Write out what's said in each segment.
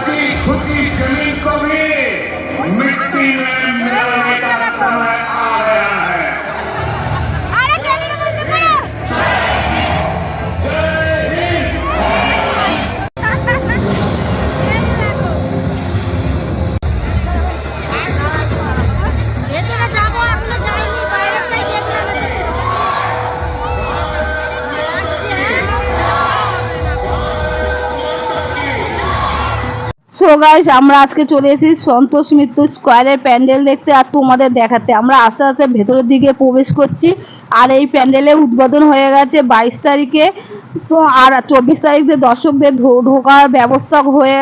the beat. So guys আমরা আজকে চলে এসেছি সন্তোষ মিত্র স্কোয়ারের প্যান্ডেল দেখতে আর তোমাদের দেখাতে। আমরা আস্তে আস্তে ভেতরের দিকে প্রবেশ করছি। আর এই প্যান্ডেলে উদ্বোধন হয়ে গেছে বাইশ তারিখে। তো, আর চব্বিশ তারিখে দর্শকদের ঢোকার ব্যবস্থা হয়ে,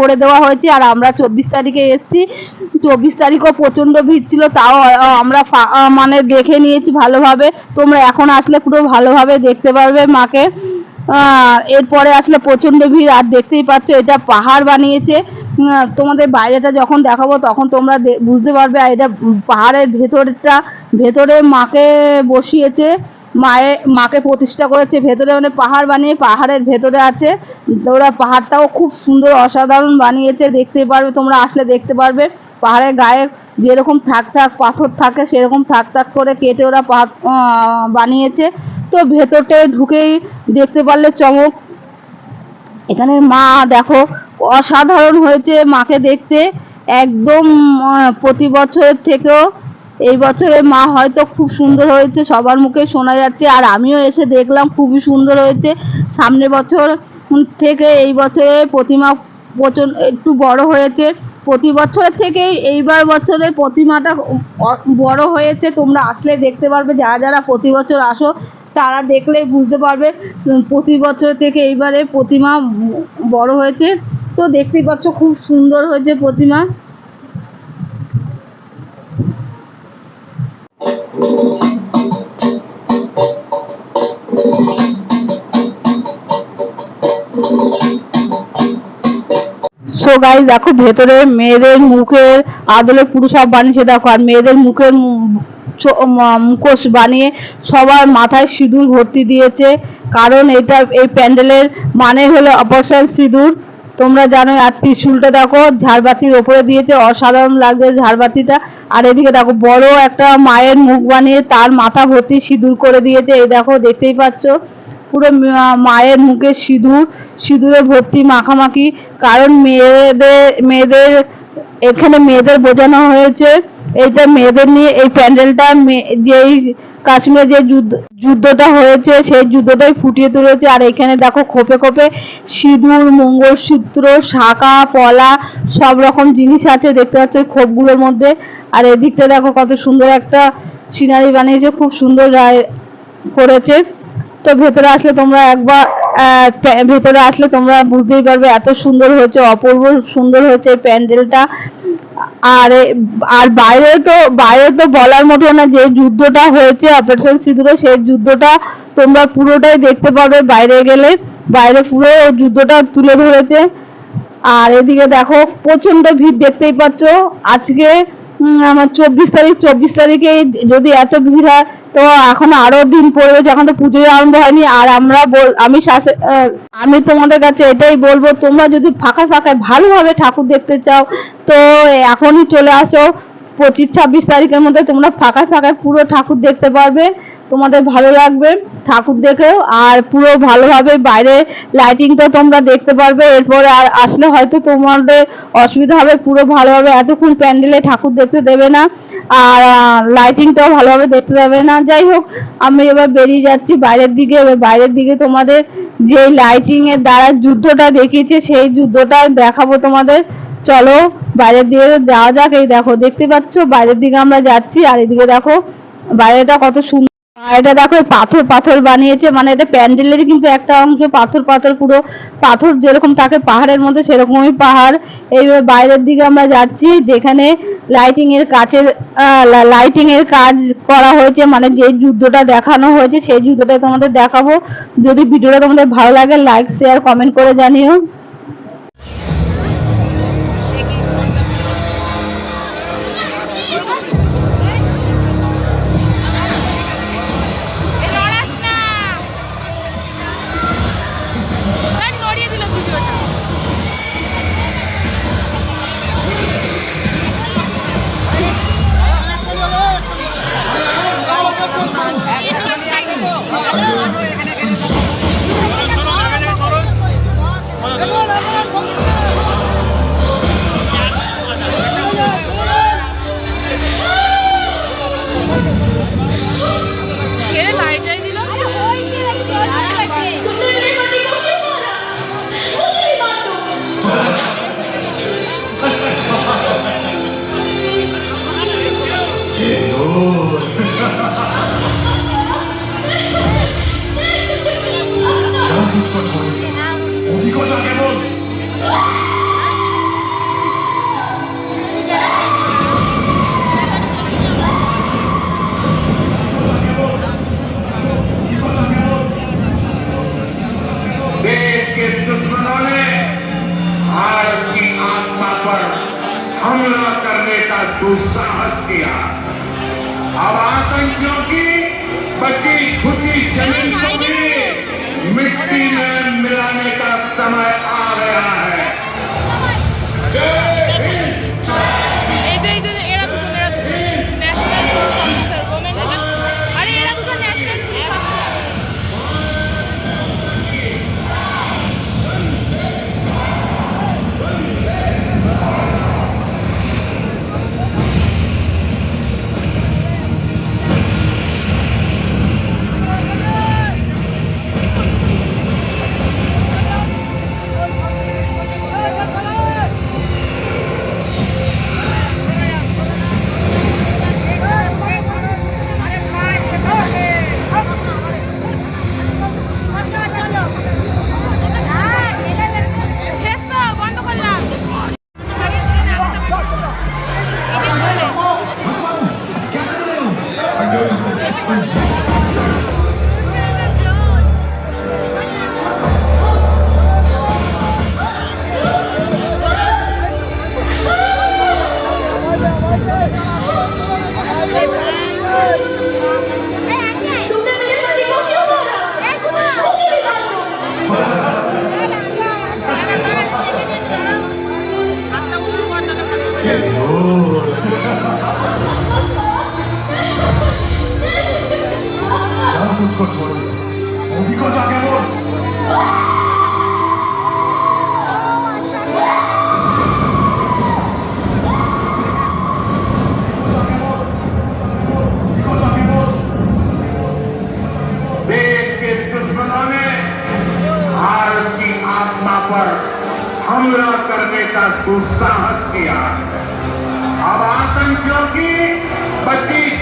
করে দেওয়া হয়েছে। আর আমরা চব্বিশ তারিখে এসেছি। চব্বিশ তারিখও প্রচণ্ড ভিড় ছিল, তাও আমরা মানে দেখে নিয়েছি ভালোভাবে। তোমরা এখন আসলে পুরো ভালোভাবে দেখতে পারবে মাকে। এরপরে আসলে প্রচণ্ড ভিড়, আর দেখতেই পাচ্ছ এটা পাহাড় বানিয়েছে। তোমাদের বাইরেটা যখন দেখাবো তখন তোমরা বুঝতে পারবে, আর এটা পাহাড়ের ভেতরটা, ভেতরে মাকে বসিয়েছে, মায়ে, মাকে প্রতিষ্ঠা করেছে, ভেতরে মানে পাহাড় বানিয়ে পাহাড়ের ভেতরে আছে। ওরা পাহাড়টাও খুব সুন্দর, অসাধারণ বানিয়েছে, দেখতে পারবে, তোমরা আসলে দেখতে পারবে। পাহাড়ের গায়ে যেরকম থাক থাক পাথর থাকে, সেরকম থাক থাক করে কেটে ওরা পাহাড় বানিয়েছে। তো ভেতরটা ঢুকেই দেখতে পারলে চমক। এখানে মা, দেখো, অসাধারণ হয়েছে মাকে দেখতে। একদম প্রতি বছরের থেকেও এই বছরে মা হয়তো খুব সুন্দর হয়েছে, সবার মুখে শোনা যাচ্ছে। আর আমিও এসে দেখলাম, খুবই সুন্দর হয়েছে। সামনের বছর থেকে এই বছরে প্রতিমা প্রচণ্ড একটু বড় হয়েছে। প্রতি বছরের থেকে এইবার বছরে প্রতিমাটা বড় হয়েছে। তোমরা আসলে দেখতে পারবে, যারা যারা প্রতি বছর আসো তারা দেখলেই বুঝতে পারবে প্রতি বছর থেকে এইবারে প্রতিমা বড় হয়েছে। তো দেখতেই পাচ্ছ খুব সুন্দর হয়েছে প্রতিমা। সো গাইস দেখো ভেতরে মেয়েদের মুখের আদলে পুরো সব বানিয়েছে দেখো, আর মেয়েদের মুখের মুখোশ বানিয়ে সবার মাথায় সিঁদুর ভর্তি দিয়েছে। কারণ এটা এই প্যান্ডেলের মানে হলো অপারেশন সিঁদুর। তোমরা জানো আর ত্রিশুলটা দেখো, ঝাড়বাতির ওপরে দিয়েছে, অসাধারণ লাগছে ঝাড়বাতিটা। আর এদিকে দেখো, বড় একটা মায়ের মুখ বানিয়ে তার মাথা ভর্তি সিঁদুর করে দিয়েছে। এই দেখো, দেখতেই পাচ্ছ? পুরো মায়ের মুখে সিঁদুর, সিঁদুরে ভর্তি মাখামাখি। কারণ মেয়েদের মেয়েদের, এখানে মেয়েদের বোঝানো হয়েছে এইটা মেয়েদের নিয়ে, এই প্যান্ডেলটা যেই কাশ্মীরে যে যুদ্ধটা হয়েছে, সেই যুদ্ধটাই ফুটিয়ে তুলেছে। আর এখানে দেখো খোপে খোপে সিঁদুর, মঙ্গলসূত্র, শাঁখা, পলা, সব রকম জিনিস আছে, দেখতে পাচ্ছ ওই খোপগুলোর মধ্যে। আর এদিকটা দেখো কত সুন্দর একটা সিনারি বানিয়েছে, খুব সুন্দর করেছে। তো ভেতরে আসলে তোমরা একবার ভেতরে আসলে তোমরা বুঝতেই পারবে, এত সুন্দর হয়েছে, অপূর্ব সুন্দর হয়েছে প্যান্ডেলটা। আর আর বাইরে তো বাইরে তো বলার মতো না যে যুদ্ধটা হয়েছে অপারেশন সিঁদুরে, সেই যুদ্ধটা তোমরা পুরোটাই দেখতে পাবে বাইরে গেলে। বাইরে পুরো যুদ্ধটা তুলে ধরেছে। আর এদিকে দেখো প্রচণ্ড ভিড় দেখতেই পাচ্ছ। আজকে আমার চব্বিশ তারিখ, চব্বিশ তারিখে যদি এত ভিড় হয় তো এখন আরও দিন পড়বে যখন তো পুজোই আরম্ভ হয়নি, আর আমরা বল- আমি আমি তোমাদের কাছে এটাই বলব, তোমরা যদি ফাঁকা ফাঁকায় ভালোভাবে ঠাকুর দেখতে চাও, তো এখনই চলে আসো। পঁচিশ, ছাব্বিশ তারিখের মধ্যে তোমরা ফাঁকায় ফাঁকায় পুরো ঠাকুর দেখতে পারবে। তোমাদের ভালো লাগবে ঠাকুর দেখেও, আর পুরো ভালোভাবে বাইরে লাইটিংটা তোমরা দেখতে পারবে। এরপরে আর আসলে হয়তো তোমাদের অসুবিধা হবে, পুরো ভালোভাবে এতক্ষণ প্যান্ডেলে ঠাকুর দেখতে দেবে না, আর লাইটিংটাও ভালোভাবে দেখতে দেবে না। যাই হোক, আমি এবার বেরিয়ে যাচ্ছি বাইরের দিকে। এবার বাইরের দিকে তোমাদের যে লাইটিং এর দ্বারা যুদ্ধটা দেখিয়েছে, সেই যুদ্ধটা দেখাবো তোমাদের। চলো, বাইরের দিকে যাওয়া যাক। এই দেখো, দেখতে পাচ্ছ? বাইরের দিকে আমরা যাচ্ছি, আর এদিকে দেখো, বাইরেটা কত সুন্দর আর এটা দেখো পাথর পাথর বানিয়েছে মানে এটা প্যান্ডেলের কিন্তু একটা অংশ, পাথর পাথর পুরো, পাথর যেরকম থাকে পাহাড়ের মধ্যে, সেরকমই পাহাড়। এইভাবে বাইরের দিকে আমরা যাচ্ছি, যেখানে লাইটিং এর কাছে লাইটিং এর কাজ করা হয়েছে মানে যে যুদ্ধটা দেখানো হয়েছে, সেই যুদ্ধটা তোমাদের দেখাবো। যদি ভিডিওটা তোমাদের ভালো লাগে লাইক শেয়ার কমেন্ট করে জানিও। 제노 어디 거다 개몬 हमला करने का दुस्साहस किया अब आतंकियों की बची खुशी ज़मीन को भी मिट्टी में मिलाने का समय उसको छोड़ मोदी को जाके बोल ने भारत की आत्मा पर हमला करने का दुस्साहस किया। अब आतंकियों की भी